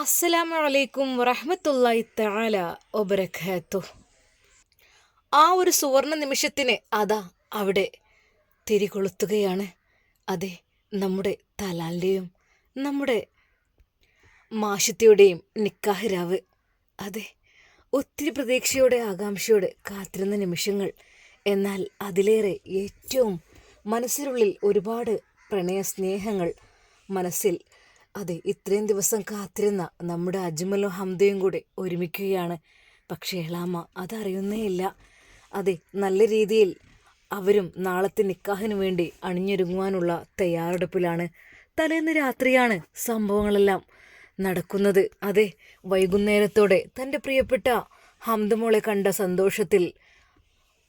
അസ്സലാമു അലൈക്കും വറഹ്മത്തുള്ളാഹി തആല ഒബരഖാത്തു ആ ഒരു സുവർണ നിമിഷത്തിന് അതാ അവിടെ തിരികൊളുത്തുകയാണ്. അതെ നമ്മുടെ തലാലിന്റെയും നമ്മുടെ മാഷത്തിയുടെയും നിക്കാഹ് രാവ്. അതെ ഒത്തിരി പ്രതീക്ഷയോടെ ആകാംക്ഷയോടെ കാത്തിരുന്ന നിമിഷങ്ങൾ. എന്നാൽ അതിലേറെ ഏറ്റവും മനസ്സിനുള്ളിൽ ഒരുപാട് പ്രണയ സ്നേഹങ്ങൾ മനസ്സിൽ അതെ ഇത്രയും ദിവസം കാത്തിരുന്ന നമ്മുടെ അജ്മലും ഹംദയും കൂടെ ഒരുമിക്കുകയാണ്. പക്ഷേ എളാമ അതറിയുന്നേയില്ല അതെ നല്ല രീതിയിൽ അവരും നാളത്തെ നിക്കാഹിനു വേണ്ടി അണിഞ്ഞൊരുങ്ങുവാനുള്ള തയ്യാറെടുപ്പിലാണ്. തലേന്ന് രാത്രിയാണ് സംഭവങ്ങളെല്ലാം നടക്കുന്നത്. അതെ വൈകുന്നേരത്തോടെ തന്റെ പ്രിയപ്പെട്ട ഹംദമോളെ കണ്ട സന്തോഷത്തിൽ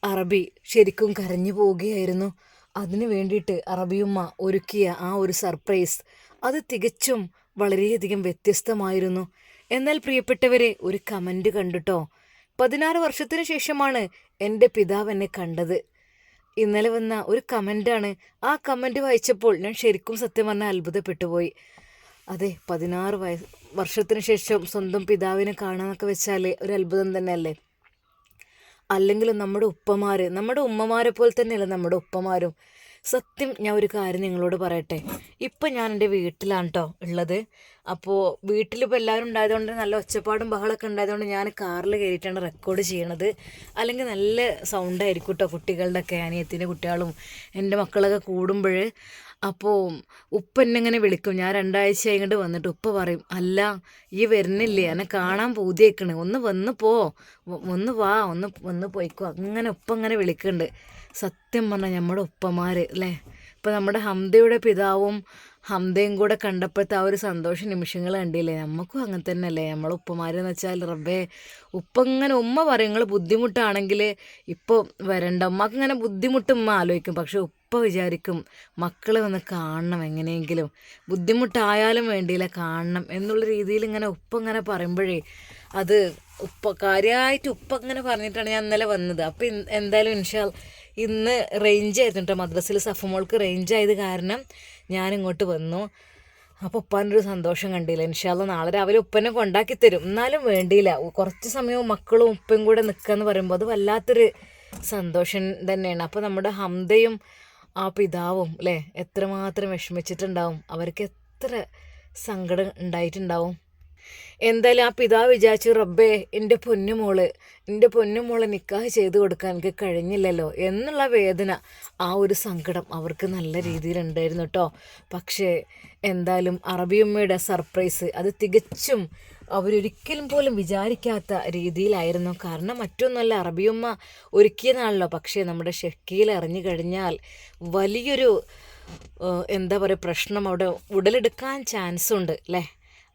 അറബി ശരിക്കും കരഞ്ഞു പോവുകയായിരുന്നു. അതിനു വേണ്ടിയിട്ട് അറബിയുമ്മ ഒരുക്കിയ ആ ഒരു സർപ്രൈസ് അത് തികച്ചും വളരെയധികം വ്യത്യസ്തമായിരുന്നു. എന്നാൽ പ്രിയപ്പെട്ടവരെ ഒരു കമന്റ് കണ്ടുട്ടോ. പതിനാറ് വർഷത്തിന് ശേഷമാണ് എന്റെ പിതാവ് എന്നെ കണ്ടത്. ഇന്നലെ വന്ന ഒരു കമന്റാണ് ആ കമന്റ് വായിച്ചപ്പോൾ ഞാൻ ശരിക്കും സത്യം പറഞ്ഞാൽ അത്ഭുതപ്പെട്ടുപോയി. അതെ പതിനാറ് വയ വർഷത്തിന് ശേഷം സ്വന്തം പിതാവിനെ കാണാനൊക്കെ വെച്ചാൽ ഒരു അത്ഭുതം തന്നെയല്ലേ? അല്ലെങ്കിലും നമ്മുടെ ഉപ്പമാർ നമ്മുടെ ഉമ്മമാരെ പോലെ തന്നെയല്ല നമ്മുടെ ഉപ്പമാരും? സത്യം ഞാൻ ഒരു കാര്യം നിങ്ങളോട് പറയട്ടെ. ഇപ്പം ഞാൻ എന്റെ വീട്ടിലാണ് കേട്ടോ ഉള്ളത്. അപ്പോൾ വീട്ടിലിപ്പോൾ എല്ലാവരും ഉണ്ടായതുകൊണ്ട് നല്ല ഒച്ചപ്പാടും ബഹളമൊക്കെ ഉണ്ടായതുകൊണ്ട് ഞാൻ കാറിൽ കയറിയിട്ടാണ് റെക്കോർഡ് ചെയ്യണത്. അല്ലെങ്കിൽ നല്ല സൗണ്ടായിരിക്കും കേട്ടോ കുട്ടികളുടെ ഒക്കെ അനിയത്തിന്റെ കുട്ടികളും എന്റെ മക്കളൊക്കെ കൂടുമ്പോൾ. അപ്പോൾ ഉപ്പ എന്നെ ഇങ്ങനെ വിളിക്കും. ഞാൻ രണ്ടാഴ്ച കഴിഞ്ഞിട്ട് വന്നിട്ട് ഉപ്പ പറയും അല്ല ഈ വരുന്നില്ലേ? എന്നെ കാണാൻ പൂതിയേക്കണ് ഒന്ന് വന്ന് പോ. ഒന്ന് വാ. ഒന്ന് വന്ന് പോയിക്കോ. അങ്ങനെ ഉപ്പ അങ്ങനെ വിളിക്കുന്നുണ്ട് സത്യം പറഞ്ഞാൽ നമ്മുടെ ഉപ്പമാർ അല്ലേ ഇപ്പം നമ്മുടെ ഹംദയുടെ പിതാവും ഹംദയും കൂടെ കണ്ടപ്പോഴത്തെ ആ ഒരു സന്തോഷ നിമിഷങ്ങൾ കണ്ടില്ലേ? നമുക്കും അങ്ങനെ തന്നെയല്ലേ? നമ്മളെ ഉപ്പമാരെന്ന് വെച്ചാൽ റബ്ബേ ഉപ്പ ഇങ്ങനെ ഉമ്മ പറയും. നിങ്ങൾ ബുദ്ധിമുട്ടാണെങ്കിൽ ഇപ്പോൾ വരണ്ട. ഉമ്മക്ക് ഇങ്ങനെ ബുദ്ധിമുട്ട് ഉമ്മ ആലോചിക്കും. പക്ഷെ ഉപ്പ വിചാരിക്കും മക്കളെ ഒന്ന് കാണണം എങ്ങനെയെങ്കിലും. ബുദ്ധിമുട്ടായാലും വേണ്ടിയില്ല കാണണം എന്നുള്ള രീതിയിൽ ഇങ്ങനെ ഉപ്പ ഇങ്ങനെ പറയുമ്പോഴേ അത് ഉപ്പ കാര്യമായിട്ട് ഉപ്പ ഇങ്ങനെ പറഞ്ഞിട്ടാണ് ഞാൻ ഇന്നലെ വന്നത്. അപ്പം എന്തായാലും ഇൻഷാ ഇന്ന് റേഞ്ച് ആയിരുന്നു കേട്ടോ മദ്രസിൽ സഫമോൾക്ക് റേഞ്ച് ആയത് കാരണം ഞാൻ ഇങ്ങോട്ട് വന്നു. അപ്പോൾ ഉപ്പാന്റെ ഒരു സന്തോഷം കണ്ടില്ല. ഇൻഷാല്ല നാളെ രാവിലെ ഉപ്പനെ കൊണ്ടാക്കി തരും. എന്നാലും വേണ്ടിയില്ല. കുറച്ച് സമയവും മക്കളും ഉപ്പയും കൂടെ നിൽക്കുക പറയുമ്പോൾ അത് വല്ലാത്തൊരു സന്തോഷം തന്നെയാണ്. അപ്പോൾ നമ്മുടെ ഹംദയും ആ പിതാവും അല്ലേ എത്രമാത്രം വിഷമിച്ചിട്ടുണ്ടാവും. അവർക്ക് എത്ര സങ്കടം ഉണ്ടായിട്ടുണ്ടാവും. എന്തായാലും ആ പിതാവ് വിചാരിച്ചു റബ്ബേ എന്റെ പൊന്നുമോൾ എന്റെ പൊന്നുമോളെ നിക്കാഹ് ചെയ്ത് കൊടുക്കാൻ എനിക്ക് കഴിഞ്ഞില്ലല്ലോ എന്നുള്ള വേദന ആ ഒരു സങ്കടം അവർക്ക് നല്ല രീതിയിലുണ്ടായിരുന്നു കേട്ടോ. പക്ഷേ എന്തായാലും അറബിയമ്മയുടെ സർപ്രൈസ് അത് തികച്ചും അവരൊരിക്കലും പോലും വിചാരിക്കാത്ത രീതിയിലായിരുന്നു. കാരണം മറ്റൊന്നുമല്ല അറബിയമ്മ ഒരുക്കിയതാണല്ലോ പക്ഷേ നമ്മുടെ ഷെക്കിയിൽ അറിഞ്ഞു കഴിഞ്ഞാൽ വലിയൊരു എന്താ പറയുക പ്രശ്നം അവിടെ ഉടലെടുക്കാൻ ചാൻസ് ഉണ്ട് അല്ലേ?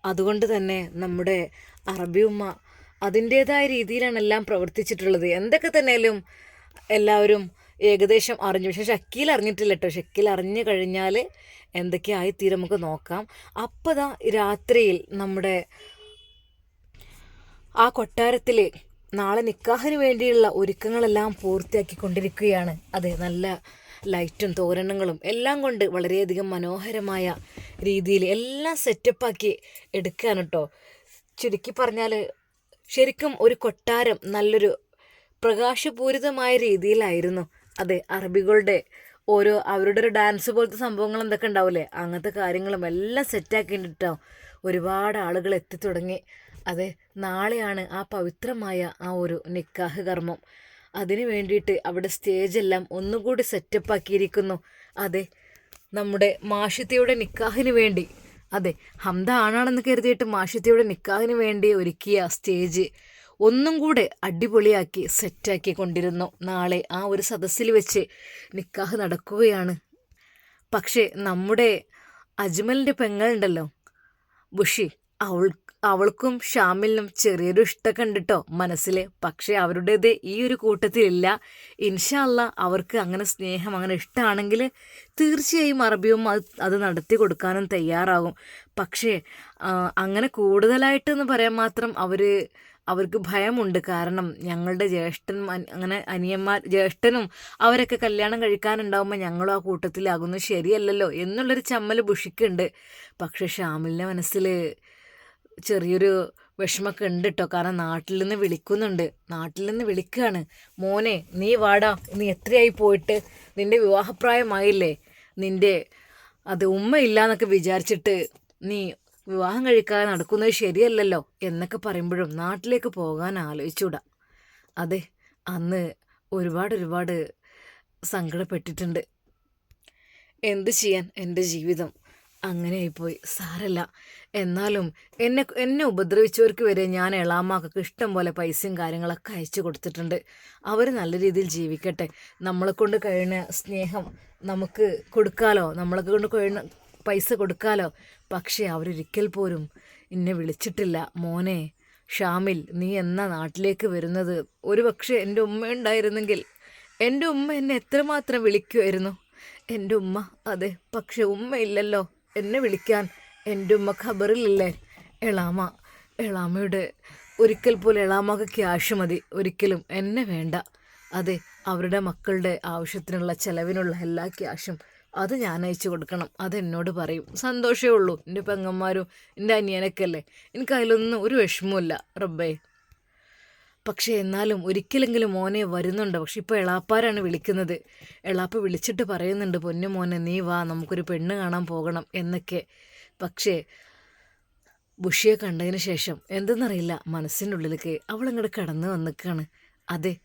അതുകൊണ്ട് തന്നെ നമ്മുടെ അറബി ഉമ്മ അതിന്റേതായ രീതിയിലാണ് എല്ലാം പ്രവർത്തിച്ചിട്ടുള്ളത്. എന്തൊക്കെ തന്നെയാലും എല്ലാവരും ഏകദേശം അറിഞ്ഞു. പക്ഷെ ഷക്കീൽ അറിഞ്ഞിട്ടില്ല കേട്ടോ ഷക്കീൽ അറിഞ്ഞു കഴിഞ്ഞാൽ എന്തൊക്കെയായി തീരെ നമുക്ക് നോക്കാം. അപ്പോൾ അപ്പതാ രാത്രിയിൽ നമ്മുടെ ആ കൊട്ടാരത്തിൽ നാളെ നിക്കാഹിന് വേണ്ടിയുള്ള ഒരുക്കങ്ങളെല്ലാം പൂർത്തിയാക്കിക്കൊണ്ടിരിക്കുകയാണ്. അതെ നല്ല ലൈറ്റും തോരണങ്ങളും എല്ലാം കൊണ്ട് വളരെയധികം മനോഹരമായ രീതിയിൽ എല്ലാം സെറ്റപ്പാക്കി എടുക്കുകയാണ് കേട്ടോ ചുരുക്കി പറഞ്ഞാൽ ശരിക്കും ഒരു കൊട്ടാരം നല്ലൊരു പ്രകാശപൂരിതമായ രീതിയിലായിരുന്നു അതെ. അറബികളുടെ ഓരോ അവരുടെ ഒരു ഡാൻസ് പോലത്തെ സംഭവങ്ങൾ എന്തൊക്കെ ഉണ്ടാവില്ലേ അങ്ങനത്തെ കാര്യങ്ങളും എല്ലാം സെറ്റാക്കിയിട്ടോ ഒരുപാട് ആളുകൾ എത്തിത്തുടങ്ങി അതെ നാളെയാണ് ആ പവിത്രമായ ആ ഒരു നിക്കാഹ് കർമ്മം. അതിനു വേണ്ടിയിട്ട് അവിടെ സ്റ്റേജെല്ലാം ഒന്നുകൂടി സെറ്റപ്പ് ആക്കിയിരിക്കുന്നു. അതെ നമ്മുടെ മാഷിത്തയുടെ നിക്കാഹിന് വേണ്ടി. അതെ ഹംദ ആണാണെന്ന് കരുതിയിട്ട് മാഷിത്തയുടെ നിക്കാഹിന് വേണ്ടി ഒരുക്കിയ സ്റ്റേജ് ഒന്നും കൂടെ അടിപൊളിയാക്കി സെറ്റാക്കി കൊണ്ടിരുന്നു. നാളെ ആ ഒരു സദസ്സിൽ വെച്ച് നിക്കാഹ് നടക്കുകയാണ്. പക്ഷേ നമ്മുടെ അജ്മലിന്റെ പെങ്ങളുണ്ടല്ലോ ബുഷി അവൾ അവൾക്കും ഷാമിലിനും ചെറിയൊരു ഇഷ്ടമൊക്കെ ഉണ്ട് കേട്ടോ മനസ്സിൽ പക്ഷേ അവരുടേത് ഈ ഒരു കൂട്ടത്തിലില്ല. ഇൻഷാല്ല അവർക്ക് അങ്ങനെ സ്നേഹം അങ്ങനെ ഇഷ്ടമാണെങ്കിൽ തീർച്ചയായും അറബിയും അത് അത് നടത്തി കൊടുക്കാനും തയ്യാറാകും. പക്ഷേ അങ്ങനെ കൂടുതലായിട്ടെന്ന് പറയാൻ മാത്രം അവർ അവർക്ക് ഭയമുണ്ട്. കാരണം ഞങ്ങളുടെ ജ്യേഷ്ഠൻ അങ്ങനെ അനിയന്മാർ ജ്യേഷ്ഠനും അവരൊക്കെ കല്യാണം കഴിക്കാനുണ്ടാകുമ്പോൾ ഞങ്ങളും ആ കൂട്ടത്തിലാകുന്നു. ശരിയല്ലല്ലോ? എന്നുള്ളൊരു ചമ്മൽ ബുഷിക്കുണ്ട് പക്ഷേ ഷാമിലിന്റെ മനസ്സിൽ ചെറിയൊരു വിഷമമൊക്കെ ഉണ്ട് കേട്ടോ കാരണം നാട്ടിൽ നിന്ന് വിളിക്കുന്നുണ്ട്. നാട്ടിൽ നിന്ന് വിളിക്കുകയാണ് മോനെ നീ വാടാ. നീ എത്രയായി പോയിട്ട്? നിന്റെ വിവാഹപ്രായമായില്ലേ? നിന്റെ അത് ഉമ്മ ഇല്ലാന്നൊക്കെ വിചാരിച്ചിട്ട് നീ വിവാഹം കഴിക്കാതെ നടക്കുന്നത് ശരിയല്ലല്ലോ എന്നൊക്കെ പറയുമ്പോഴും നാട്ടിലേക്ക് പോകാൻ ആലോചിച്ചൂടാ. അതെ അന്ന് ഒരുപാട് ഒരുപാട് സങ്കടപ്പെട്ടിട്ടുണ്ട്. എന്ത് ചെയ്യാൻ എന്റെ ജീവിതം? അങ്ങനെയായിപ്പോയി. സാരല്ല. എന്നാലും എന്നെ എന്നെ ഉപദ്രവിച്ചവർക്ക് വരെ ഞാൻ എളാമാക്കൊക്കെ ഇഷ്ടം പോലെ പൈസയും കാര്യങ്ങളൊക്കെ അയച്ചു കൊടുത്തിട്ടുണ്ട്. അവർ നല്ല രീതിയിൽ ജീവിക്കട്ടെ. നമ്മളെ കൊണ്ട് സ്നേഹം നമുക്ക് കൊടുക്കാലോ? നമ്മളെ കൊണ്ട് കഴിയുന്ന പൈസ കൊടുക്കാലോ? പക്ഷേ അവരൊരിക്കൽ പോലും എന്നെ വിളിച്ചിട്ടില്ല. മോനെ ഷാമിൽ നീ എന്നാ നാട്ടിലേക്ക് വരുന്നത്? ഒരു പക്ഷേ എന്റെ ഉമ്മ ഉണ്ടായിരുന്നെങ്കിൽ എന്റെ ഉമ്മ എന്നെ എത്രമാത്രം വിളിക്കുമായിരുന്നു എന്റെ ഉമ്മ അതെ പക്ഷെ ഉമ്മ ഇല്ലല്ലോ എന്നെ വിളിക്കാൻ എന്റെ ഉമ്മ ഖബറിലില്ലേ? എളാമ. എളാമയുടെ ഒരിക്കൽ പോലെ എളാമക്ക് ക്യാഷ് മതി. ഒരിക്കലും എന്നെ വേണ്ട. അതെ അവരുടെ മക്കളുടെ ആവശ്യത്തിനുള്ള ചെലവിനുള്ള എല്ലാ ക്യാഷും അത് ഞാൻ അയച്ചു കൊടുക്കണം. അതെന്നോട് പറയും. സന്തോഷമേ ഉള്ളൂ. എന്റെ പെങ്ങന്മാരും എന്റെ അനിയനൊക്കെ അല്ലേ? എനിക്ക് അതിലൊന്നും ഒരു വിഷമമില്ല റബ്ബേ. പക്ഷേ എന്നാലും ഒരിക്കലെങ്കിലും മോനെ വരുന്നുണ്ട്. പക്ഷെ ഇപ്പോൾ എളാപ്പാരാണ് വിളിക്കുന്നത്. എളാപ്പ വിളിച്ചിട്ട് പറയുന്നുണ്ട് പൊന്നു മോനെ നീ വാ നമുക്കൊരു പെണ്ണ് കാണാൻ പോകണം എന്നൊക്കെ. പക്ഷേ ബുഷിയെ കണ്ടതിന് ശേഷം എന്തെന്നറിയില്ല മനസ്സിന്റെ ഉള്ളിലേക്ക് അവളങ്ങോട്ട് കടന്നു വന്നിക്കാണ്. അതെ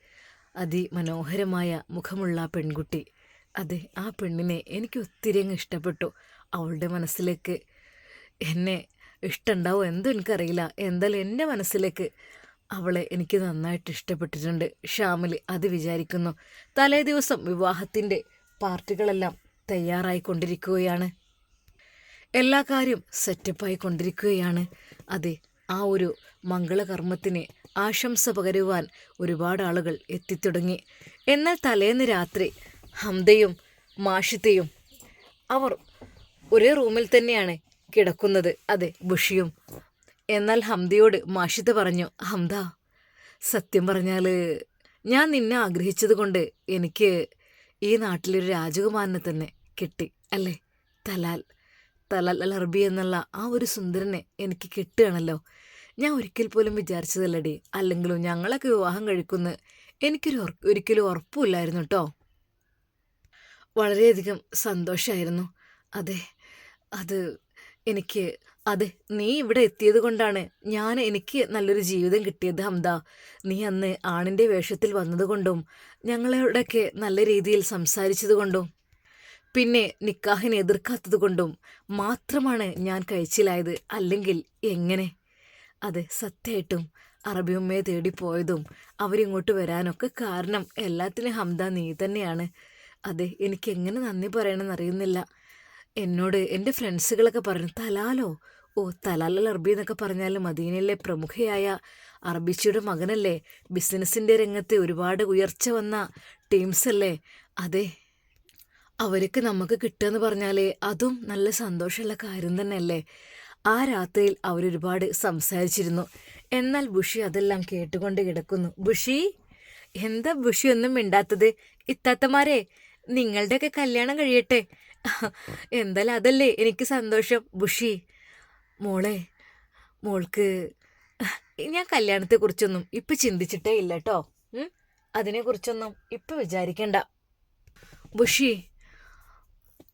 അതിമനോഹരമായ മുഖമുള്ള ആ പെൺകുട്ടി. അതെ ആ പെണ്ണിനെ എനിക്ക് ഒത്തിരി അങ്ങ് ഇഷ്ടപ്പെട്ടു. അവളുടെ മനസ്സിലേക്ക് എന്നെ ഇഷ്ടമുണ്ടാവും എന്തോ എനിക്കറിയില്ല. എന്തായാലും എന്റെ മനസ്സിലേക്ക് അവളെ എനിക്ക് നന്നായിട്ട് ഇഷ്ടപ്പെട്ടിട്ടുണ്ട്. ഷാമിൽ അത് വിചാരിക്കുന്നു. തലേ ദിവസം വിവാഹത്തിന്റെ പാർട്ടികളെല്ലാം തയ്യാറായിക്കൊണ്ടിരിക്കുകയാണ് എല്ലാ കാര്യം സെറ്റപ്പായി കൊണ്ടിരിക്കുകയാണ്. അതെ ആ ഒരു മംഗളകർമ്മത്തിന് ആശംസ പകരുവാൻ ഒരുപാട് ആളുകൾ എത്തിത്തുടങ്ങി. എന്നാൽ തലേന്ന് രാത്രി ഹംദയും മാഷിത്തയും അവർ ഒരേ റൂമിൽ തന്നെയാണ് കിടക്കുന്നത്. അതെ ബുഷിയും എന്നാൽ ഹംദയോട് മാഷിത പറഞ്ഞു ഹംദ സത്യം പറഞ്ഞാൽ ഞാൻ നിന്നെ ആഗ്രഹിച്ചതുകൊണ്ട് എനിക്ക് ഈ നാട്ടിലൊരു രാജകുമാരനെ തന്നെ കിട്ടി അല്ലേ? തലാൽ തലാൽ അൽ അറബി എന്നുള്ള ആ ഒരു സുന്ദരനെ എനിക്ക് കിട്ടുകയാണല്ലോ. ഞാൻ ഒരിക്കൽ പോലും വിചാരിച്ചതല്ലടി. അല്ലെങ്കിലും ഞങ്ങളൊക്കെ വിവാഹം കഴിക്കുന്ന എനിക്കൊരു ഒരിക്കലും ഉറപ്പുമില്ലായിരുന്നു കേട്ടോ വളരെയധികം സന്തോഷമായിരുന്നു അതെ അത് എനിക്ക് അതെ നീ ഇവിടെ എത്തിയത് കൊണ്ടാണ് ഞാൻ എനിക്ക് നല്ലൊരു ജീവിതം കിട്ടിയത് ഹംദ. നീ അന്ന് ആണിന്റെ വേഷത്തിൽ വന്നതുകൊണ്ടും ഞങ്ങളോടൊക്കെ നല്ല രീതിയിൽ സംസാരിച്ചത് കൊണ്ടും പിന്നെ നിക്കാഹിനെ എതിർക്കാത്തതുകൊണ്ടും മാത്രമാണ് ഞാൻ കഴിച്ചിലായത് അല്ലെങ്കിൽ എങ്ങനെ? അതെ സത്യമായിട്ടും അറബി ഉമ്മയെ തേടി തേടിപ്പോയതും അവരിങ്ങോട്ട് വരാനൊക്കെ കാരണം എല്ലാത്തിനും ഹംദ നീ തന്നെയാണ്. അതെ എനിക്ക് എങ്ങനെ നന്ദി പറയണമെന്ന് അറിയുന്നില്ല എന്നോട് എന്റെ ഫ്രണ്ട്സുകളൊക്കെ പറഞ്ഞു തലാലോ ഓ തലാലൽ അറബി എന്നൊക്കെ പറഞ്ഞാൽ മദീനയിലെ പ്രമുഖയായ അറബിച്ചിയുടെ മകനല്ലേ? ബിസിനസ്സിന്റെ രംഗത്തെ ഒരുപാട് ഉയർച്ച വന്ന ടീംസ് അല്ലേ? അതെ അവർക്ക് നമുക്ക് കിട്ടുകയെന്ന് പറഞ്ഞാൽ അതും നല്ല സന്തോഷമുള്ള കാര്യം തന്നെയല്ലേ? ആ രാത്രിയിൽ അവരൊരുപാട് സംസാരിച്ചിരുന്നു. എന്നാൽ ബുഷി അതെല്ലാം കേട്ടുകൊണ്ട് കിടക്കുന്നു. ബുഷി എന്താ ബുഷി ഒന്നും മിണ്ടാത്തത്? ഇത്താത്തമാരെ നിങ്ങളുടെയൊക്കെ കല്യാണം കഴിയട്ടെ. എന്തായാലും അതല്ലേ എനിക്ക് സന്തോഷം. ബുഷി മോളെ മോൾക്ക് ഞാൻ കല്യാണത്തെ കുറിച്ചൊന്നും ഇപ്പം ചിന്തിച്ചിട്ടേ ഇല്ല കേട്ടോ അതിനെക്കുറിച്ചൊന്നും ഇപ്പം വിചാരിക്കണ്ട. ബുഷി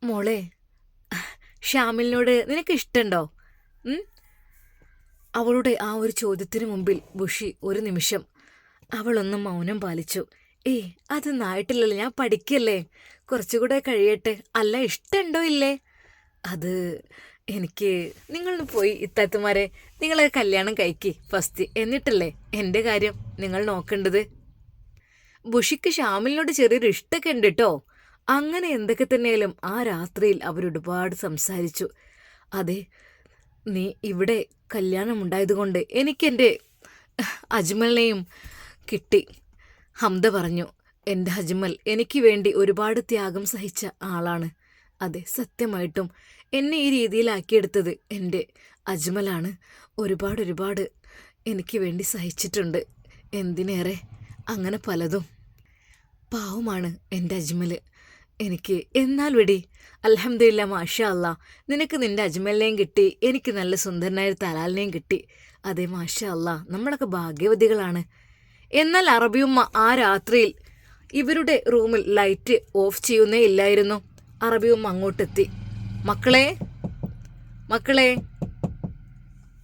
മോളെ ഷ്യാമിലിനോട് നിനക്ക് ഇഷ്ടമുണ്ടോ അവളുടെ ആ ഒരു ചോദ്യത്തിന് മുമ്പിൽ ബുഷി ഒരു നിമിഷം അവളൊന്നും മൗനം പാലിച്ചു. ഏയ് അത് ആയിട്ടില്ലല്ലോ ഞാൻ പഠിക്കല്ലേ? കുറച്ചുകൂടെ കഴിയട്ടെ. അല്ല ഇഷ്ടമുണ്ടോ ഇല്ലേ? അത് എനിക്ക് നിങ്ങളൊന്ന് പോയി ഇത്താത്തമാരെ നിങ്ങളെ കല്യാണം കഴിക്കി ഫസ്റ്റ് എന്നിട്ടല്ലേ എന്റെ കാര്യം നിങ്ങൾ നോക്കേണ്ടത്? ബുഷിക്ക് ഷാമിലിനോട് ചെറിയൊരു ഇഷ്ടമൊക്കെ ഉണ്ട് കേട്ടോ അങ്ങനെ എന്തൊക്കെ തന്നെയാലും ആ രാത്രിയിൽ അവരൊരുപാട് സംസാരിച്ചു. അതെ നീ ഇവിടെ കല്യാണം കല്യാണമുണ്ടായതുകൊണ്ട് എനിക്കെന്റെ അജ്മലിനെയും കിട്ടി. ഹംദ പറഞ്ഞു എന്റെ അജ്മൽ എനിക്ക് വേണ്ടി ഒരുപാട് ത്യാഗം സഹിച്ച ആളാണ്. അതെ സത്യമായിട്ടും എന്നെ ഈ രീതിയിലാക്കിയെടുത്തത് എന്റെ അജ്മലാണ്. ഒരുപാട് ഒരുപാട് എനിക്ക് വേണ്ടി സഹിച്ചിട്ടുണ്ട്. എന്തിനേറെ? അങ്ങനെ പലതും. പാവമാണ് എന്റെ അജ്മൽ എനിക്ക് എന്നാൽ വെടി അലഹമില്ല മാഷ അല്ല നിനക്ക് നിന്റെ അജ്മലിനെയും കിട്ടി എനിക്ക് നല്ല സുന്ദരനായ തലാലിനെയും കിട്ടി. അതെ മാഷ അല്ല നമ്മളൊക്കെ ഭാഗ്യവതികളാണ്. എന്നാൽ അറബിയുമ്മ ആ രാത്രിയിൽ ഇവരുടെ റൂമിൽ ലൈറ്റ് ഓഫ് ചെയ്യുന്നേ ഇല്ലായിരുന്നു. അറബിയുമ്മ അങ്ങോട്ടെത്തി. മക്കളെ മക്കളെ.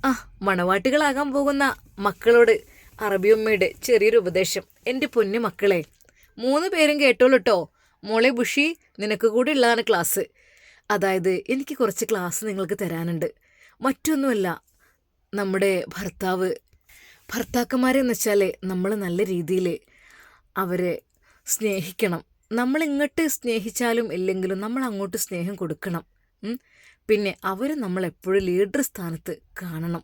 ആ മണവാട്ടികളാകാൻ പോകുന്ന മക്കളോട് അറബിയമ്മയുടെ ചെറിയൊരു ഉപദേശം. എന്റെ പൊന്നു മക്കളെ മൂന്ന് പേരും കേട്ടോളൂ കേട്ടോ മോളെ ബുഷി നിനക്ക് കൂടി ഉള്ളതാണ് ക്ലാസ്. അതായത് എനിക്ക് കുറച്ച് ക്ലാസ് നിങ്ങൾക്ക് തരാനുണ്ട്. മറ്റൊന്നുമല്ല നമ്മുടെ ഭർത്താവ് ഭർത്താക്കന്മാരെന്ന് വെച്ചാൽ നമ്മൾ നല്ല രീതിയിൽ അവരെ സ്നേഹിക്കണം. നമ്മൾ ഇങ്ങോട്ട് സ്നേഹിച്ചാലും ഇല്ലെങ്കിലും നമ്മൾ അങ്ങോട്ട് സ്നേഹം കൊടുക്കണം. പിന്നെ അവർ നമ്മളെപ്പോഴും ലീഡർ സ്ഥാനത്ത് കാണണം.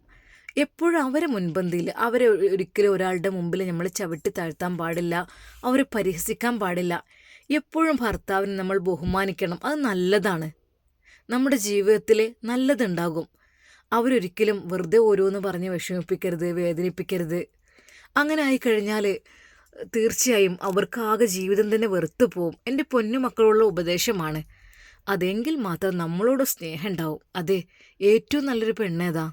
എപ്പോഴും അവരെ മുൻപന്തിയിൽ അവരെ ഒരിക്കലും ഒരാളുടെ മുമ്പിൽ നമ്മൾ ചവിട്ടി താഴ്ത്താൻ പാടില്ല. അവരെ പരിഹസിക്കാൻ പാടില്ല. എപ്പോഴും ഭർത്താവിനെ നമ്മൾ ബഹുമാനിക്കണം. അത് നല്ലതാണ്. നമ്മുടെ ജീവിതത്തിൽ നല്ലതുണ്ടാകും. അവരൊരിക്കലും വെറുതെ ഓരോന്ന് പറഞ്ഞ് വിഷമിപ്പിക്കരുത് വേദനിപ്പിക്കരുത്. അങ്ങനെ ആയിക്കഴിഞ്ഞാൽ തീർച്ചയായും അവർക്ക് ആകെ ജീവിതം തന്നെ വെറുത്തു പോവും എന്റെ പൊന്നു മക്കളുള്ള ഉപദേശമാണ്. അതെങ്കിൽ മാത്രം നമ്മളോട് സ്നേഹം ഉണ്ടാവും അതെ ഏറ്റവും നല്ലൊരു പെണ്ണേതാ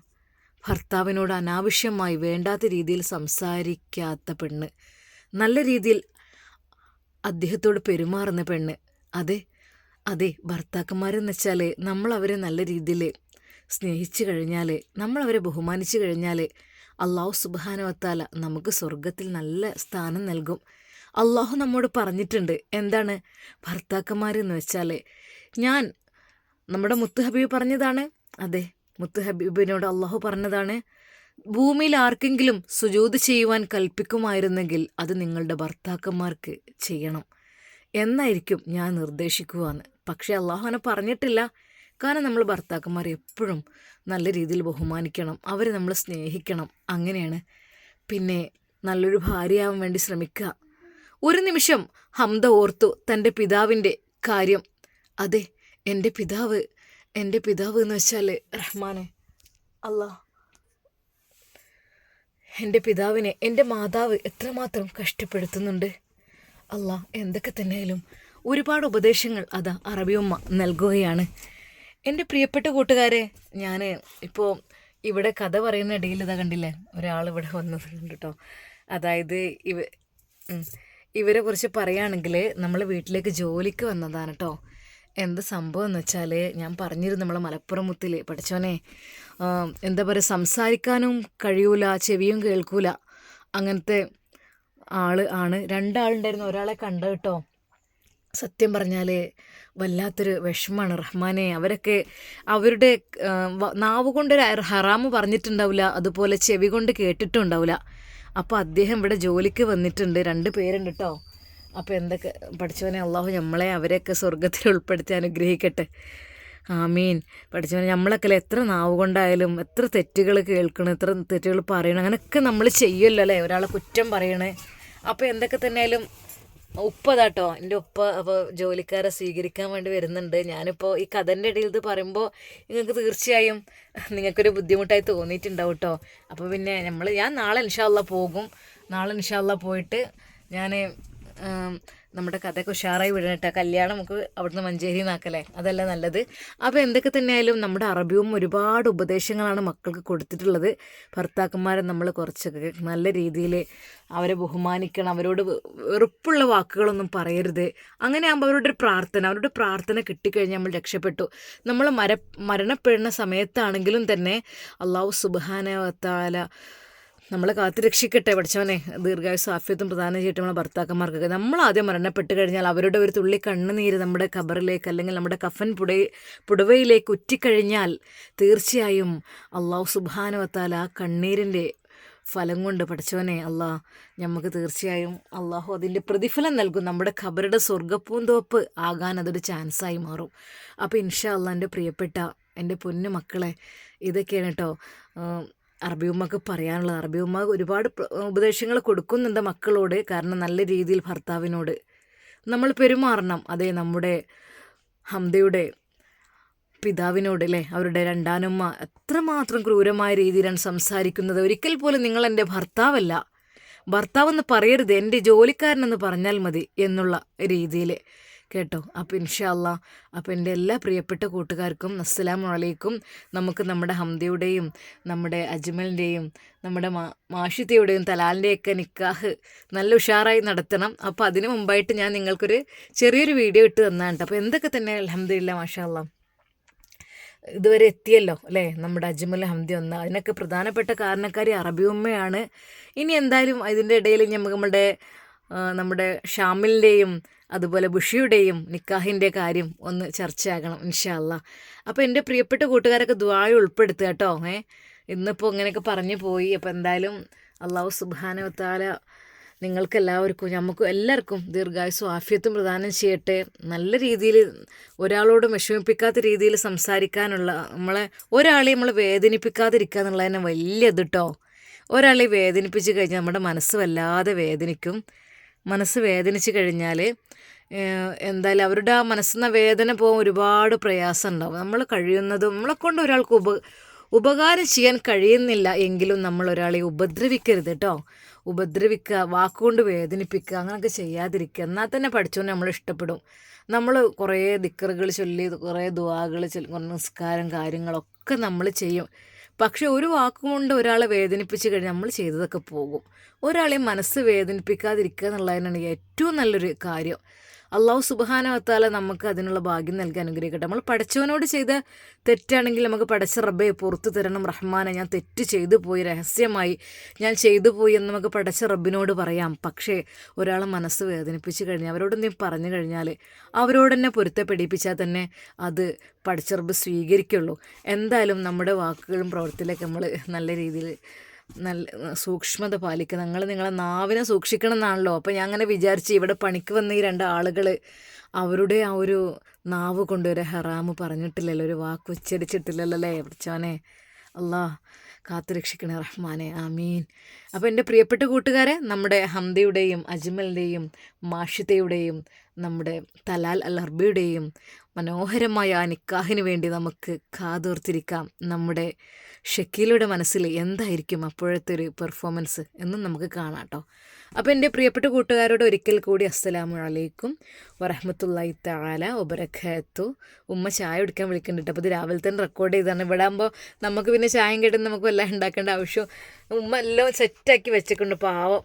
ഭർത്താവിനോട് അനാവശ്യമായി വേണ്ടാത്ത രീതിയിൽ സംസാരിക്കാത്ത പെണ്ണ്. നല്ല രീതിയിൽ അദ്ദേഹത്തോട് പെരുമാറുന്ന പെണ്ണ്. അതെ അതെ ഭർത്താക്കന്മാരെന്ന് വെച്ചാൽ നമ്മൾ അവരെ നല്ല രീതിയിൽ സ്നേഹിച്ചു കഴിഞ്ഞാൽ നമ്മൾ അവരെ ബഹുമാനിച്ചു കഴിഞ്ഞാൽ അള്ളാഹു സുബാനവത്താല നമുക്ക് സ്വർഗത്തിൽ നല്ല സ്ഥാനം നൽകും. അള്ളാഹു നമ്മോട് പറഞ്ഞിട്ടുണ്ട് എന്താണ്? ഭർത്താക്കന്മാരെന്ന് വെച്ചാൽ ഞാൻ നമ്മുടെ മുത്ത് ഹബീബ് പറഞ്ഞതാണ്. അതെ മുത്ത് ഹബീബിനോട് അള്ളാഹു പറഞ്ഞതാണ്. ഭൂമിയിൽ ആർക്കെങ്കിലും സുജൂത് ചെയ്യുവാൻ കൽപ്പിക്കുമായിരുന്നെങ്കിൽ അത് നിങ്ങളുടെ ഭർത്താക്കന്മാർക്ക് ചെയ്യണം. എന്നായിരിക്കും ഞാൻ നിർദ്ദേശിക്കുവാന്ന്. പക്ഷേ അള്ളാഹുവിനെ പറഞ്ഞിട്ടില്ല. കാരണം നമ്മൾ ഭർത്താക്കന്മാരെ എപ്പോഴും നല്ല രീതിയിൽ ബഹുമാനിക്കണം അവരെ നമ്മൾ സ്നേഹിക്കണം. അങ്ങനെയാണ്. പിന്നെ നല്ലൊരു ഭാര്യയാവാൻ വേണ്ടി ശ്രമിക്കുക. ഒരു നിമിഷം ഹംദ ഓർത്തു തന്റെ പിതാവിന്റെ കാര്യം അതെ എന്റെ പിതാവ് എന്റെ പിതാവ് എന്ന് വെച്ചാൽ റഹ്മാനെ. അല്ലാ എന്റെ പിതാവിനെ എന്റെ മാതാവ് എത്രമാത്രം കഷ്ടപ്പെടുത്തുന്നുണ്ട്. അല്ല എന്തൊക്കെ തന്നെയായാലും ഒരുപാട് ഉപദേശങ്ങൾ അതാ അറബിയമ്മ നൽകുകയാണ്. എന്റെ പ്രിയപ്പെട്ട കൂട്ടുകാരെ ഞാൻ ഇപ്പോൾ ഇവിടെ കഥ പറയുന്ന ഇടയിൽ ഇതാ കണ്ടില്ലേ ഒരാൾ ഇവിടെ വന്നത് കണ്ടിട്ടോ. അതായത് ഇവ ഇവരെ കുറിച്ച് പറയുകയാണെങ്കിൽ നമ്മൾ വീട്ടിലേക്ക് ജോലിക്ക് വന്നതാണ് കേട്ടോ എന്ത് സംഭവം എന്ന് വെച്ചാൽ ഞാൻ പറഞ്ഞിരുന്നു നമ്മളെ മലപ്പുറം മുത്തിൽ പഠിച്ചോനെ. എന്താ പറയുക സംസാരിക്കാനും കഴിയൂല ചെവിയും കേൾക്കൂല. അങ്ങനത്തെ ആൾ ആണ്. രണ്ടാളുണ്ടായിരുന്നു. ഒരാളെ കണ്ട കേട്ടോ. സത്യം പറഞ്ഞാൽ വല്ലാത്തൊരു വിഷമമാണ് റഹ്മാനെ. അവരൊക്കെ അവരുടെ നാവ് കൊണ്ട് ഹറാമ് പറഞ്ഞിട്ടുണ്ടാവില്ല അതുപോലെ ചെവി കൊണ്ട് കേട്ടിട്ടുണ്ടാവില്ല അപ്പോൾ അദ്ദേഹം ഇവിടെ ജോലിക്ക് വന്നിട്ടുണ്ട്. രണ്ട് പേരുണ്ട് കേട്ടോ. അപ്പോൾ എന്തൊക്കെ പഠിച്ചവനെ അള്ളാഹു നമ്മളെ അവരെയൊക്കെ സ്വർഗത്തിൽ ഉൾപ്പെടുത്തി അനുഗ്രഹിക്കട്ടെ. ആമീൻ. പഠിച്ചവനെ നമ്മളൊക്കെ എത്ര നാവ് കൊണ്ടായാലും എത്ര തെറ്റുകൾ കേൾക്കണം എത്ര തെറ്റുകൾ പറയണം അങ്ങനെയൊക്കെ നമ്മൾ ചെയ്യുമല്ലോ അല്ലേ? ഒരാളെ കുറ്റം പറയണേ. അപ്പോൾ എന്തൊക്കെ തന്നെയായാലും ഉപ്പ അതാട്ടോ എന്റെ ഉപ്പ അപ്പോൾ ജോലിക്കാരെ സ്വീകരിക്കാൻ വേണ്ടി വരുന്നുണ്ട്. ഞാനിപ്പോൾ ഈ കഥന്റെ ഇടയിൽ ഇത് പറയുമ്പോൾ നിങ്ങൾക്ക് തീർച്ചയായും നിങ്ങൾക്കൊരു ബുദ്ധിമുട്ടായി തോന്നിയിട്ടുണ്ടാവും കേട്ടോ അപ്പോൾ പിന്നെ നമ്മൾ ഞാൻ നാളെ ഇൻഷാല്ല പോകും. നാളെ ഇൻഷാല്ല പോയിട്ട് ഞാൻ നമ്മുടെ കഥയൊക്കെ ഉഷാറായി വിടണം കേട്ടോ കല്യാണം നമുക്ക് അവിടുന്ന് മഞ്ചേരി നാക്കല്ലേ? അതല്ല നല്ലത്. അപ്പോൾ എന്തൊക്കെ തന്നെയായാലും നമ്മുടെ അറബിയും ഒരുപാട് ഉപദേശങ്ങളാണ് മക്കൾക്ക് കൊടുത്തിട്ടുള്ളത്. ഭർത്താക്കന്മാരെ നമ്മൾ കുറച്ചൊക്കെ നല്ല രീതിയിൽ അവരെ ബഹുമാനിക്കണം. അവരോട് വെറുപ്പുള്ള വാക്കുകളൊന്നും പറയരുത്. അങ്ങനെ ആകുമ്പോൾ അവരുടെ ഒരു പ്രാർത്ഥന അവരുടെ പ്രാർത്ഥന കിട്ടിക്കഴിഞ്ഞാൽ നമ്മൾ രക്ഷപ്പെട്ടു. നമ്മൾ മര മരണപ്പെടുന്ന സമയത്താണെങ്കിലും തന്നെ അള്ളാഹു സുബാനവത്താല നമ്മളെ കാത്തു രക്ഷിക്കട്ടെ പഠിച്ചവനെ. ദീർഘായുസ് ആഫ്യത്തും പ്രധാനം ചെയ്തിട്ട് നമ്മളെ ഭർത്താക്കന്മാർക്കൊക്കെ. നമ്മൾ ആദ്യം മരണപ്പെട്ട് കഴിഞ്ഞാൽ അവരുടെ ഒരു തുള്ളി കണ്ണുനീര് നമ്മുടെ ഖബറിലേക്ക് അല്ലെങ്കിൽ നമ്മുടെ കഫൻ പുട പുടവയിലേക്ക് ഉറ്റിക്കഴിഞ്ഞാൽ തീർച്ചയായും അള്ളാഹു സുബാനുവത്താൽ ആ കണ്ണീരിന്റെ ഫലം കൊണ്ട് പഠിച്ചവനെ അല്ലാ നമുക്ക് തീർച്ചയായും അള്ളാഹു അതിന്റെ പ്രതിഫലം നൽകും. നമ്മുടെ ഖബറുടെ സ്വർഗപ്പൂന്തോപ്പ് ആകാൻ അതൊരു ചാൻസായി മാറും. അപ്പോൾ ഇൻഷാ അല്ലാ എന്റെ പ്രിയപ്പെട്ട എന്റെ പൊന്നു മക്കളെ ഇതൊക്കെയാണ് കേട്ടോ. അറബി ഉമ്മക്ക് പറയാനുള്ളത്. അറബി ഉമ്മ ഒരുപാട് ഉപദേശങ്ങൾ കൊടുക്കുന്നുണ്ട് മക്കളോട്. കാരണം നല്ല രീതിയിൽ ഭർത്താവിനോട്. നമ്മൾ പെരുമാറണം. അതേ നമ്മുടെ ഹംദയുടെ പിതാവിനോട് അല്ലേ അവരുടെ രണ്ടാനുമ്മ എത്രമാത്രം ക്രൂരമായ രീതിയിലാണ് സംസാരിക്കുന്നത്. ഒരിക്കൽ പോലും നിങ്ങൾ എന്റെ ഭർത്താവല്ല. ഭർത്താവെന്ന് പറയരുത്. എന്റെ ജോലിക്കാരനെന്ന് പറഞ്ഞാൽ മതി എന്നുള്ള രീതിയിൽ കേട്ടോ. അപ്പോൾ ഇൻഷാല്ല അപ്പോൾ എന്റെ എല്ലാ പ്രിയപ്പെട്ട കൂട്ടുകാർക്കും അസ്സലാമു അലൈക്കും. നമുക്ക് നമ്മുടെ ഹംദയുടെയും നമ്മുടെ അജ്മലിന്റെയും നമ്മുടെ മാ മാഷിത്തയുടെയും തലാലിന്റെയൊക്കെ നിക്കാഹ് നല്ല ഉഷാറായി നടത്തണം. അപ്പോൾ അതിന് മുമ്പായിട്ട് ഞാൻ നിങ്ങൾക്കൊരു ചെറിയൊരു വീഡിയോ ഇട്ട് തന്നാണ് അപ്പോൾ എന്തൊക്കെ തന്നെ അലഹമില്ല മാഷാല്ല ഇതുവരെ എത്തിയല്ലോ അല്ലേ? നമ്മുടെ അജ്മൽ ഹംദി ഒന്ന് അതിനൊക്കെ പ്രധാനപ്പെട്ട കാരണക്കാരി അറബി ഉമ്മയാണ്. ഇനി എന്തായാലും ഇതിന്റെ ഇടയിൽ നമുക്ക് നമ്മുടെ നമ്മുടെ ഷാമിലിന്റെയും അതുപോലെ ബുഷിയുടെയും നിക്കാഹിന്റെ കാര്യം ഒന്ന് ചർച്ചയാകണം ഇൻഷാല്ല അപ്പോൾ എന്റെ പ്രിയപ്പെട്ട കൂട്ടുകാരൊക്കെ ദ്വായ ഉൾപ്പെടുത്തുക കേട്ടോ ഏ. ഇന്നിപ്പോൾ ഇങ്ങനെയൊക്കെ പറഞ്ഞു പോയി. അപ്പോൾ എന്തായാലും അള്ളാഹു സുബാനവത്താല നിങ്ങൾക്ക് എല്ലാവർക്കും നമുക്ക് എല്ലാവർക്കും ദീർഘായുസും ആഫ്യത്തും പ്രദാനം ചെയ്യട്ടെ. നല്ല രീതിയിൽ ഒരാളോട് വിഷമിപ്പിക്കാത്ത രീതിയിൽ സംസാരിക്കാനുള്ള നമ്മളെ ഒരാളെ നമ്മൾ വേദനിപ്പിക്കാതിരിക്കുക എന്നുള്ളത് തന്നെ വലിയ ഇത് കേട്ടോ ഒരാളെ വേദനിപ്പിച്ച് കഴിഞ്ഞാൽ നമ്മുടെ മനസ്സ് വല്ലാതെ വേദനിക്കും. മനസ്സ് വേദനിച്ച് കഴിഞ്ഞാൽ എന്തായാലും അവരുടെ ആ മനസ്സിന്ന വേദന പോകാൻ ഒരുപാട് പ്രയാസം ഉണ്ടാവും നമ്മൾ കഴിയുന്നതും നമ്മളെ കൊണ്ട് ഒരാൾക്ക് ഉപ ഉപകാരം ചെയ്യാൻ കഴിയുന്നില്ല എങ്കിലും നമ്മൾ ഒരാളെ ഉപദ്രവിക്കരുത് കേട്ടോ ഉപദ്രവിക്കുക വാക്കുകൊണ്ട് വേദനിപ്പിക്കുക അങ്ങനെയൊക്കെ ചെയ്യാതിരിക്കുക. എന്നാൽ തന്നെ പഠിച്ചുകൊണ്ട് നമ്മൾ ഇഷ്ടപ്പെടും. നമ്മൾ കുറേ ദിക്കറുകൾ ചൊല്ലി കുറേ ദുവാകൾ ചൊല്ലി നിസ്കാരം കാര്യങ്ങളൊക്കെ നമ്മൾ ചെയ്യും. പക്ഷേ ഒരു വാക്കുകൊണ്ട് ഒരാളെ വേദനിപ്പിച്ച് കഴിഞ്ഞാൽ നമ്മൾ ചെയ്തതൊക്കെ പോകും. ഒരാളെ മനസ്സ് വേദനിപ്പിക്കാതിരിക്കുക എന്നുള്ളതിനാണ് ഏറ്റവും നല്ലൊരു കാര്യം. അള്ളാഹു സുബാനവത്താല നമുക്ക് അതിനുള്ള ഭാഗ്യം നൽകി അനുഗ്രഹിക്കട്ടെ. നമ്മൾ പഠിച്ചവനോട് ചെയ്ത തെറ്റാണെങ്കിൽ നമുക്ക് പഠിച്ച റബ്ബെ പുറത്തു തരണം. റഹ്മാനെ ഞാൻ തെറ്റ് ചെയ്തു പോയി രഹസ്യമായി ഞാൻ ചെയ്തു പോയി എന്ന് നമുക്ക് പഠിച്ച റബ്ബിനോട് പറയാം. പക്ഷേ ഒരാളെ മനസ്സ് വേദനിപ്പിച്ച് കഴിഞ്ഞാൽ അവരോട് നീ പറഞ്ഞു കഴിഞ്ഞാൽ അവരോട് തന്നെ പൊരുത്തപ്പെടിപ്പിച്ചാൽ തന്നെ അത് പഠിച്ച റബ്ബ് സ്വീകരിക്കുള്ളൂ. എന്തായാലും നമ്മുടെ വാക്കുകളും പ്രവൃത്തിയിലൊക്കെ നമ്മൾ നല്ല രീതിയിൽ നല്ല സൂക്ഷ്മത പാലിക്കുക നിങ്ങൾ നിങ്ങളെ നാവിനെ സൂക്ഷിക്കണം എന്നാണല്ലോ. അപ്പോൾ ഞാൻ അങ്ങനെ വിചാരിച്ച് ഇവിടെ പണിക്ക് വന്ന ഈ രണ്ട് ആളുകൾ അവരുടെ ആ ഒരു നാവ് കൊണ്ട് ഒരു ഹെറാമ് പറഞ്ഞിട്ടില്ലല്ലോ ഒരു വാക്ക് ഉച്ചരിച്ചിട്ടില്ലല്ലോ അല്ലേ? പഠിച്ചോനെ അല്ലാ കാത്തുരക്ഷിക്കണേ റഹ്മാനെ ആമീൻ. അപ്പോൾ എന്റെ പ്രിയപ്പെട്ട കൂട്ടുകാരെ നമ്മുടെ ഹംദയുടെയും അജ്മലിന്റെയും മാഷിതയുടെയും നമ്മുടെ തലാൽ അൽ അർബിയുടെയും മനോഹരമായ ആ നിക്കാഹിന് വേണ്ടി നമുക്ക് കാതോർത്തിരിക്കാം. നമ്മുടെ ഷക്കീലയുടെ മനസ്സിൽ എന്തായിരിക്കും അപ്പോഴത്തെ ഒരു പെർഫോമൻസ് എന്നും നമുക്ക് കാണാം കേട്ടോ അപ്പോൾ എന്റെ പ്രിയപ്പെട്ട കൂട്ടുകാരോട് ഒരിക്കൽ കൂടി അസ്സലാമു അലൈക്കും വറഹമത്തല്ലായി താല ഒബരഖത്തു ഉമ്മ ചായ കുടിക്കാൻ വിളിക്കുന്നുണ്ട്. അപ്പോൾ ഇത് രാവിലെ തന്നെ റെക്കോർഡ് ചെയ്താണ് ഇവിടെ ആകുമ്പോൾ നമുക്ക് പിന്നെ ചായം കേട്ടുന്ന നമുക്ക് എല്ലാം ഉണ്ടാക്കേണ്ട ആവശ്യം. ഉമ്മ എല്ലാം സെറ്റാക്കി വെച്ചിട്ടുണ്ട് പാവം.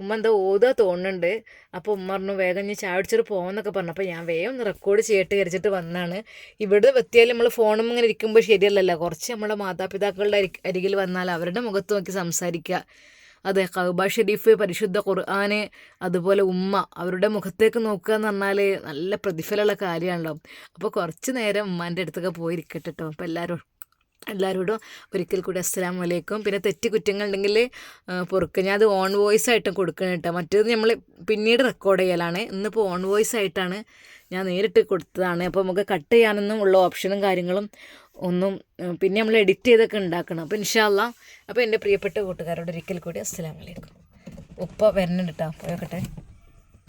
ഉമ്മ എന്തോ ഓതാ തോന്നുന്നുണ്ട്. അപ്പോൾ ഉമ്മ പറഞ്ഞു വേഗം ഞാൻ ചായ കുടിച്ചിട്ട് പോകുമെന്നൊക്കെ പറഞ്ഞു. അപ്പോൾ ഞാൻ വേഗം ഒന്ന് റെക്കോർഡ് ചെയ്യട്ട് വിചാരിച്ചിട്ട് വന്നാണ്. ഇവിടെ എത്തിയാൽ നമ്മൾ ഫോണും ഇങ്ങനെ ഇരിക്കുമ്പോൾ ശരിയല്ലല്ലോ. കുറച്ച് നമ്മുടെ മാതാപിതാക്കളുടെ അരി- അരികിൽ വന്നാൽ അവരുടെ മുഖത്ത് നോക്കി സംസാരിക്കുക. അതെ കൗബ ഷെരീഫ് പരിശുദ്ധ ഖുർആന് അതുപോലെ ഉമ്മ അവരുടെ മുഖത്തേക്ക് നോക്കുക എന്ന് പറഞ്ഞാൽ നല്ല പ്രതിഫലമുള്ള കാര്യമാണല്ലോ. അപ്പോൾ കുറച്ച് നേരം ഉമ്മാന്റെ അടുത്തൊക്കെ പോയിരിക്കട്ടെ കേട്ടോ അപ്പോൾ എല്ലാവരും എല്ലാവരോടും ഒരിക്കൽ കൂടി അസ്സലാമു വലൈക്കും പിന്നെ തെറ്റ് കുറ്റങ്ങൾ ഉണ്ടെങ്കിൽ പൊറുക്കുക ഞാൻ അത് ഓൺ വോയിസ് ആയിട്ടും കൊടുക്കണം കേട്ടോ. മറ്റേത് നമ്മൾ പിന്നീട് റെക്കോർഡ് ചെയ്യലാണ്. ഇന്നിപ്പോൾ ഓൺ വോയിസ് ആയിട്ടാണ് ഞാൻ നേരിട്ട് കൊടുത്തതാണ്. അപ്പോൾ നമുക്ക് കട്ട് ചെയ്യാനൊന്നും ഉള്ള ഓപ്ഷനും കാര്യങ്ങളും ഒന്നും പിന്നെ നമ്മൾ എഡിറ്റ് ചെയ്തൊക്കെ ഉണ്ടാക്കണം. അപ്പോൾ ഇൻഷാല്ല അപ്പോൾ എന്റെ പ്രിയപ്പെട്ട കൂട്ടുകാരോട് ഒരിക്കൽ കൂടി അസ്സലാമു വലൈക്കും ഉപ്പ വരണം കേട്ടോ പോയോക്കട്ടെ.